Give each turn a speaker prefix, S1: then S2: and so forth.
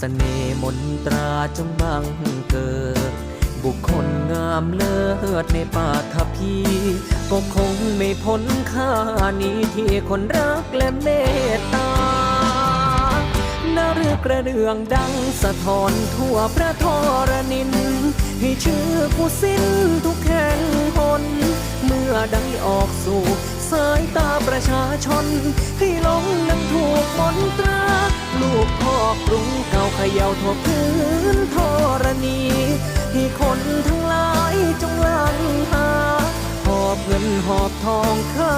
S1: สน่ห์มนตราจงบังเกิด บุคคลงามเลิศในป่าทพีก็คงไม่พ้นค่านี้ที่คนรักและเมตตานาเรือกระเดืองดังสะท้อนทั่วพระทรนิน ให้ชื่อผู้สิ้นทุกแห่งหน เมื่อได้ออกสู่สายตาประชาชน ให้หลงนังถูกมนตรา ลูกพ่อกรุง เก่าเขย่าทั่วพื้นธรณีให้คนทั้งหลายจงลังหา หอบเงินหอบทองเข้า